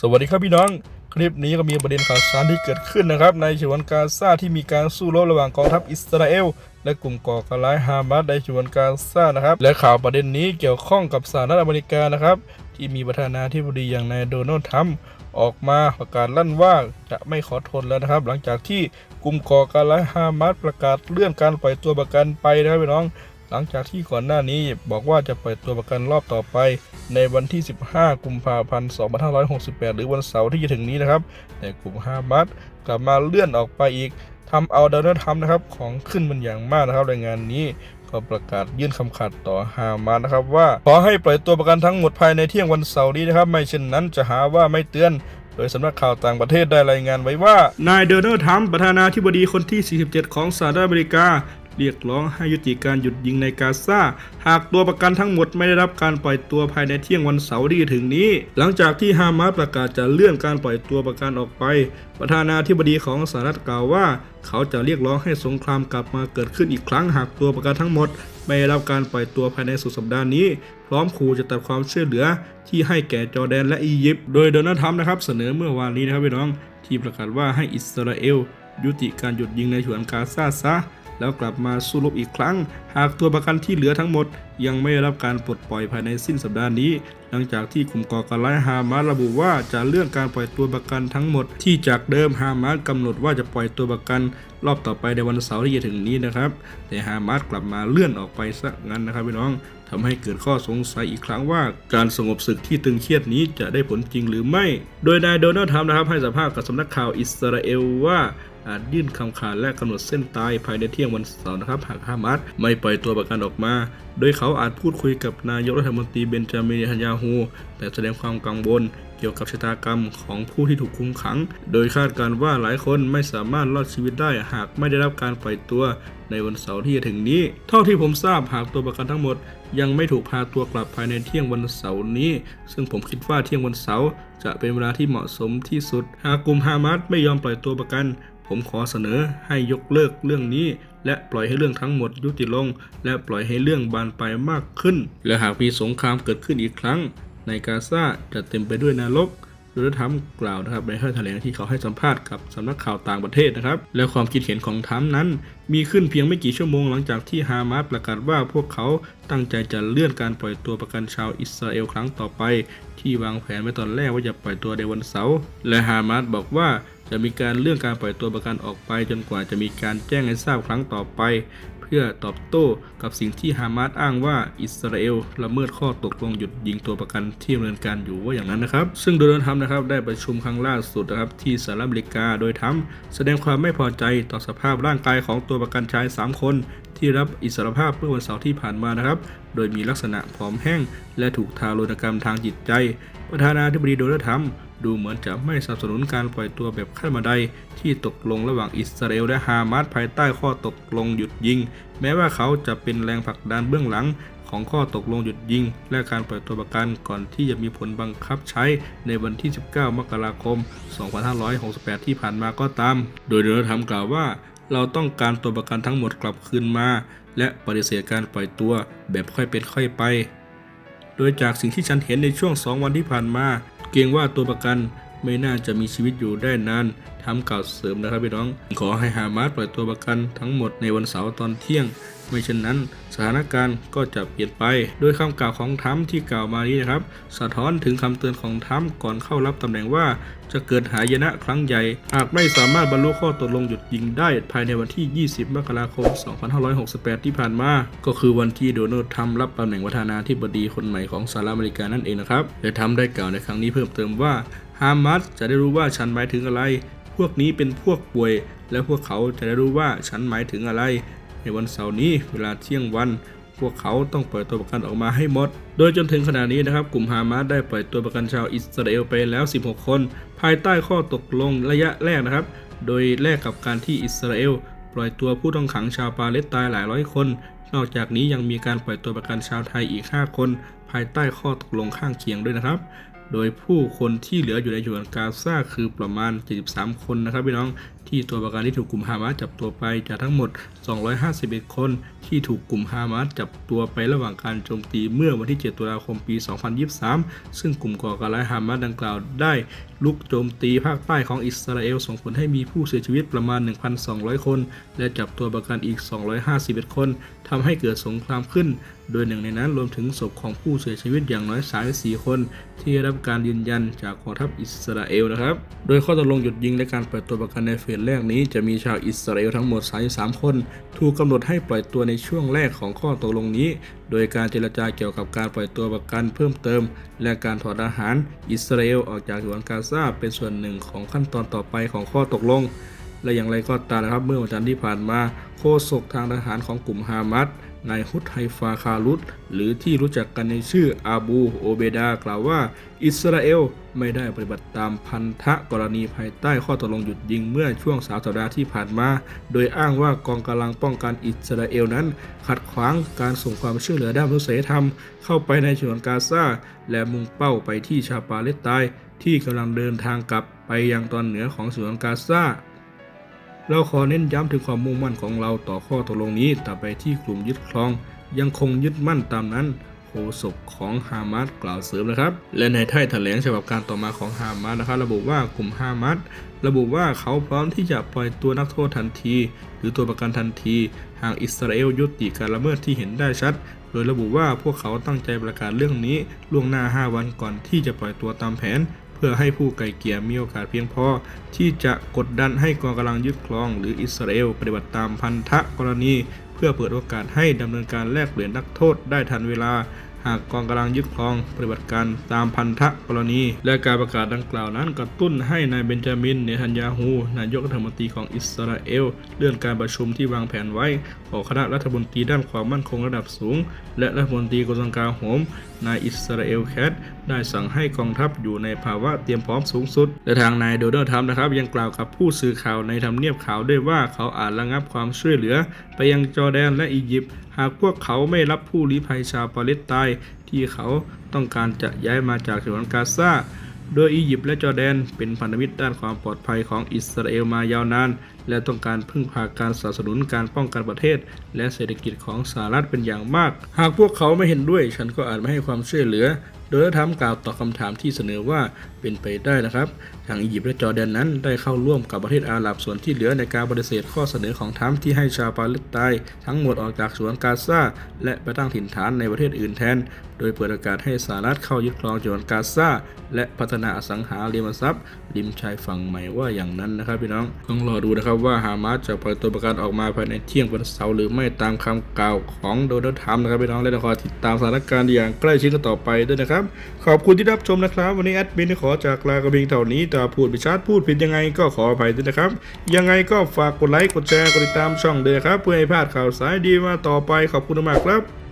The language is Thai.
สวัสดีครับพี่น้อง คลิปนี้ก็มีประเด็นข่าวสารที่เกิดขึ้นนะครับ ในฉวนกาซาที่มีการสู้รบระหว่างกองทัพอิสราเอลและกลุ่มก่อการร้ายฮามาสในฉวนกาซานะครับ และข่าวประเด็นนี้เกี่ยวข้องกับสหรัฐอเมริกานะครับ ที่มีประธานาธิบดีอย่างนายโดนัลด์ทรัมป์ออกมาประกาศลั่นว่าจะไม่ขอทนแล้วนะครับ หลังจากที่กลุ่มก่อการร้ายฮามาสประกาศเลื่อนการปล่อยตัวประกันไปนะครับพี่น้อง หลังจากที่ก่อนหน้านี้บอกว่าจะปล่อยตัวประกันรอบต่อไป ในวันที่ 15 กุมภาพันธ์ 2568 หรือวันเสาร์ที่จะถึงนี้นะครับ แต่กลุ่มฮามาสกลับมาเลื่อนออกไปอีกทำเอาโดนัลด์ทรัมป์นะครับของขึ้นเป็นอย่างมากนะครับรายงานนี้ก็ประกาศยื่นคำขาดต่อฮามาสนะครับว่า ขอให้ปล่อยตัวประกันทั้งหมดภายในเที่ยงวันเสาร์นี้นะครับ ไม่เช่นนั้นจะหาว่าไม่เตือน โดยสำนักข่าวต่างประเทศได้รายงานไว้ว่า นายโดนัลด์ทรัมป์ประธานาธิบดีคนที่ 47 ของสหรัฐอเมริกา เรียกร้องให้ยุติการหยุดยิงในกาซาหากตัวประกันทั้งหมดไม่ได้รับการปล่อยตัวภายในเที่ยงวันเสาร์ที่ถึงนี้ หลังจากที่ฮามาสประกาศจะเลื่อนการปล่อยตัวประกันออกไป ประธานาธิบดีของสหรัฐกล่าวว่า เขาจะเรียกร้องให้สงครามกลับมาเกิดขึ้นอีกครั้งหากตัวประกันทั้งหมดไม่ได้รับการปล่อยตัวภายในสุดสัปดาห์นี้ พร้อมขู่จะตัดความช่วยเหลือที่ให้แก่จอร์แดนและอียิปต์โดยโดนัลด์ทรัมป์นะครับเสนอเมื่อวานนี้นะครับพี่น้องที่ประกาศว่าให้อิสราเอลยุติการหยุดยิงในฉวนกาซาซะ แล้วกลับมาสู้รบอีกครั้ง หากตัวประกันที่เหลือทั้งหมด ยังไม่ได้รับการปลดปล่อยภายในสิ้นสัปดาห์นี้ หลังจากที่กลุ่มก่อการร้ายฮามาสระบุว่าจะเลื่อนการปล่อยตัวประกันทั้งหมด ที่จากเดิมฮามาสกำหนดว่าจะปล่อยตัวประกัน รอบต่อไปในวันเสาร์ที่จะถึงนี้นะครับ แต่ฮามาสกลับมาเลื่อนออกไปซะงั้นนะครับพี่น้องทำให้เกิดข้อสงสัยอีกครั้งว่าการสงบศึกที่ตึงเครียดนี้จะได้ผลจริงหรือไม่ โดยนายโดนัลด์ทรัมป์นะครับให้สัมภาษณ์กับสำนักข่าวอิสราเอลว่า อาจยื่นคำขาดและกำหนดเส้นตายภายในเที่ยงวันเสาร์นะครับ หากฮามาสไม่ปล่อยตัวประกันออกมา โดยเขาอาจพูดคุยกับนายกรัฐมนตรีเบนจามินเนทันยาฮูแต่แสดงความกังวลเกี่ยวกับชะตากรรมของผู้ที่ถูกคุมขัง โดยคาดการณ์ว่าหลายคนไม่สามารถรอดชีวิตได้หากไม่ได้รับการปล่อยตัวในวันเสาร์ที่จะถึงนี้ เท่าที่ผมทราบหากตัวประกันทั้งหมด ยังไม่ถูกพาตัวกลับภายในเที่ยงวันเสาร์นี้ ซึ่งผมคิดว่าเที่ยงวันเสาร์จะเป็นเวลาที่เหมาะสมที่สุด หากกลุ่มฮามาสไม่ยอมปล่อยตัวประกัน ผมขอเสนอให้ยกเลิกเรื่องนี้ และปล่อยให้เรื่องทั้งหมดยุติลง และปล่อยให้เรื่องบานปลายมากขึ้น และหากมีสงครามเกิดขึ้นอีกครั้ง ในกาซาจะเต็มไปด้วยนรกโดยทรัมกล่าวนะครับในข้อแถลงที่เขาให้สัมภาษณ์กับสำนักข่าวต่างประเทศนะครับ และความคิดเห็นของทรัมนั้น มีขึ้นเพียงไม่กี่ชั่วโมงหลังจากที่ฮามาสประกาศว่าพวกเขาตั้งใจจะเลื่อนการปล่อยตัวประกันชาวอิสราเอลครั้งต่อไป ที่วางแผนไว้ตอนแรกว่าจะปล่อยตัวในวันเสาร์และฮามาสบอกว่า จะมีการเลื่อนการปล่อยตัวประกันออกไป จนกว่าจะมีการแจ้งให้ทราบครั้งต่อไป เพื่อตอบโต้กับสิ่งที่ฮามาสอ้างว่าอิสราเอลละเมิดข้อตกลงหยุดยิงตัวประกันที่ดำเนินการอยู่ว่าอย่างนั้นนะครับ ซึ่งโดนัลด์ทรัมป์นะครับได้ประชุมครั้งล่าสุดนะครับที่สหรัฐอเมริกาโดยทรัมป์แสดงความไม่พอใจต่อสภาพร่างกายของตัวประกันชาย 3 คน ที่รับอิสรภาพเมื่อวันเสาร์ที่ผ่านมานะครับโดยมีลักษณะผอมแห้ง และถูกทารุณกรรมทางจิตใจ ประธานาธิบดีโดนัลด์ทรัมป์ ดูเหมือนจะไม่สนับสนุนการปล่อยตัวแบบขั้นบันไดที่ตกลงระหว่างอิสราเอลและฮามาสภายใต้ข้อตกลงหยุดยิง แม้ว่าเขาจะเป็นแรงผลักดันเบื้องหลังของข้อตกลงหยุดยิง และการปล่อยตัวประกันก่อนที่จะมีผลบังคับใช้ในวันที่ 19 มกราคม 2568 ที่ผ่านมาก็ตาม โดยโดนัทรัมป์กล่าวว่า เราต้องการตัวประกันทั้งหมดกลับคืนมา และปฏิเสธการปล่อยตัวแบบค่อยเป็นค่อยไป โดยจากสิ่งที่ฉันเห็นในช่วง 2 วันที่ผ่านมา กรงว่าตัวประกันไม่น่าจะมีชีวิตอยู่ได้นานทำกล่าวเสริมนะครับพี่น้อง ขอให้ฮามาสปล่อยตัวประกันทั้งหมดในวันเสาร์ตอนเที่ยง ไม่เช่นนั้น สถานการณ์ก็จะเปลี่ยนไป โดยคำกล่าวของทรัมที่กล่าวมานี้นะครับ สะท้อนถึงคำเตือนของทรัมก่อนเข้ารับตำแหน่งว่า จะเกิดหายนะครั้งใหญ่หากไม่สามารถบรรลุข้อตกลงหยุดยิงได้ภายในวันที่ 20 มกราคม 2568 ที่ผ่านมา ก็คือวันที่โดนัลด์ทรัมป์รับตำแหน่งประธานาธิบดีคนใหม่ของสหรัฐอเมริกานั่นเองนะครับโดยทรัมป์ได้กล่าวในครั้งนี้เพิ่มเติมว่าฮามาสจะได้รู้ว่าฉันหมายถึงอะไร พวกนี้เป็นพวกป่วย และพวกเขาจะได้รู้ว่าฉันหมายถึงอะไร ในวันเสาร์นี้เวลาเที่ยงวัน พวกเขาต้องปล่อยตัวประกันออกมาให้หมด โดยจนถึงขณะนี้นะครับ กลุ่มฮามาสได้ปล่อยตัวประกันชาวอิสราเอลไปแล้ว 16 คน ภายใต้ข้อตกลงระยะแรกนะครับ โดยแลกกับการที่อิสราเอลปล่อยตัวผู้ต้องขังชาวปาเลสไตน์หลายร้อยคน นอกจากนี้ยังมีการปล่อยตัวประกันชาวไทยอีก 5 คน ภายใต้ข้อตกลงข้างเคียงด้วยนะครับโดยผู้คนที่เหลืออยู่ในฉนวนกาซาคือประมาณ 73 คนนะครับพี่น้อง ที่ตัวประกันที่ถูกกลุ่มฮามาสจับตัวไปจากทั้งหมด 251 คนที่ถูกกลุ่มฮามาสจับตัวไประหว่างการโจมตีเมื่อวันที่ 7 ตุลาคมปี 2023 ซึ่งกลุ่มก่อการร้ายฮามาสดังกล่าวได้ลุกโจมตีภาคใต้ของอิสราเอลส่งผลให้มีผู้เสียชีวิตประมาณ 1,200 คน และจับตัวประกันอีก 251 คนทำให้เกิดสงครามขึ้น โดยหนึ่งในนั้นรวมถึงศพของผู้เสียชีวิตอย่างน้อย 34 คน ที่ได้รับการยืนยันจากกองทัพอิสราเอลนะครับ โดยข้อตกลงหยุดยิงและการเปล่อยตัวประกันในเฟสแรกนี้จะมีชาวอิสราเอลทั้งหมด 33 คน ถูกกำหนดให้ปล่อยตัวในช่วงแรกของข้อตกลงนี้ โดยการเจรจาเกี่ยวกับการปล่อยตัวประกันเพิ่มเติม และการถอดทหารอิสราเอลออกจากฉวนกาซาเป็นส่วนหนึ่งของขั้นตอนต่อไปของข้อตกลง และอย่างไรก็ตามนะครับเมื่อวันจันทร์ที่ผ่านมา โฆษกทางทหารของกลุ่มฮามัส นายฮุดไฮฟาคารุตหรือที่รู้จักกันในชื่ออาบูโอเบดากล่าวว่า อิสราเอลไม่ได้ปฏิบัติตามพันธะกรณีภายใต้ข้อตกลงหยุดยิงเมื่อช่วงสามสัปดาห์ที่ผ่านมา โดยอ้างว่ากองกำลังป้องกันอิสราเอลนั้น ขัดขวางการส่งความช่วยเหลือด้านมนุษยธรรม เข้าไปในฉนวนกาซาและมุ่งเป้าไปที่ชาวปาเลสไตน์ที่กำลังเดินทางกลับไปยังตอนเหนือของฉนวนกาซา เราขอเน้นย้ำถึงความมุ่งมั่นของเราต่อข้อตกลงนี้ต่อไปที่กลุ่มยึดครอง ยังคงยึดมั่นตามนั้นโฆษกของฮามาสกล่าวเสริมนะครับ และในท้ายแถลงฉบับการต่อมาของฮามาสนะครับระบุว่ากลุ่มฮามาสระบุว่าเขาพร้อมที่จะปล่อยตัวนักโทษทันที หรือตัวประกันทันที หากอิสราเอลยุติการละเมิดที่เห็นได้ชัด โดยระบุว่าพวกเขาตั้งใจประกาศเรื่องนี้ล่วงหน้า 5 วันก่อนที่จะปล่อยตัวตามแผน เพื่อให้ผู้ไกลเกลี่ยมีโอกาสเพียงพอที่จะกดดันให้กองกำลังยึดครอง หรืออิสราเอลปฏิบัติตามพันธะกรณี เพื่อเปิดโอกาสให้ดำเนินการแลกเปลี่ยนนักโทษได้ทันเวลา หากกองกำลังยึดครองปฏิบัติการตามพันธะกรณี และการประกาศดังกล่าวนั้นกระตุ้นให้นายเบนจามิน เนทันยาฮู นายกรัฐมนตรีของอิสราเอล เลื่อนการประชุมที่วางแผนไว้ของคณะรัฐมนตรีด้านความมั่นคงระดับสูง และรัฐมนตรีกระทรวงกาโหมนายอิสราเอลแคทได้สั่งให้กองทัพอยู่ในภาวะเตรียมพร้อมสูงสุด และทางนายโดนัลด์ทรัมป์นะครับ ยังกล่าวกับผู้สื่อข่าวในทำเนียบขาวด้วยว่าเขาอาจระงับความช่วยเหลือ ไปยังจอร์แดนและอียิปต์ หากพวกเขาไม่รับผู้ลี้ภัยชาวปาเลสไตน์ที่เขาต้องการจะย้ายมาจากฉนวนกาซาโดยอียิปต์และจอร์แดนเป็นพันธมิตรด้านความปลอดภัยของอิสราเอลมายาวนาน และต้องการพึ่งพาการสนับสนุนการป้องกันประเทศ และเศรษฐกิจของสหรัฐเป็นอย่างมาก หากพวกเขาไม่เห็นด้วย ฉันก็อาจไม่ให้ความช่วยเหลือ โดยทำกล่าวตอบคำถามที่เสนอว่าเป็นไปได้นะครับ ทางอียิปต์และจอร์แดนนั้นได้เข้าร่วมกับประเทศอาหรับส่วนที่เหลือในการปฏิเสธข้อเสนอของทรัมป์ที่ให้ชาวปาเลสไตน์ทั้งหมดออกจากสวนกาซาและไปตั้งถิ่นฐานในประเทศอื่นแทน โดยเปิดโอกาสให้สหรัฐเข้ายึดครองสวนกาซาและพัฒนาอสังหาริมทรัพย์ ริมชายฝั่งใหม่ว่าอย่างนั้นนะครับพี่น้องต้องรอดูนะครับว่าฮามาสจะปล่อยตัวประกันออกมาภายในเที่ยงวันเสาร์หรือไม่ตามคำกล่าวของโดนัลด์ทรัมป์นะครับพี่น้องและต้อติดตามสถานการณ์อย่างใกล้ชิดกันต่อไปด้วยนะครับ ขอบคุณที่รับชมนะครับ วันนี้แอดมินขอจากลากระเบียงเท่านี้แต่พูดไปชัดพูดผิดยังไงก็ขออภัยด้วยนะครับ ยังไงก็ฝากกดไลค์กดแชร์กดติดตามช่องด้วยครับเพื่อให้พลาดข่าวสายดีมาต่อไปขอบคุณมากครับ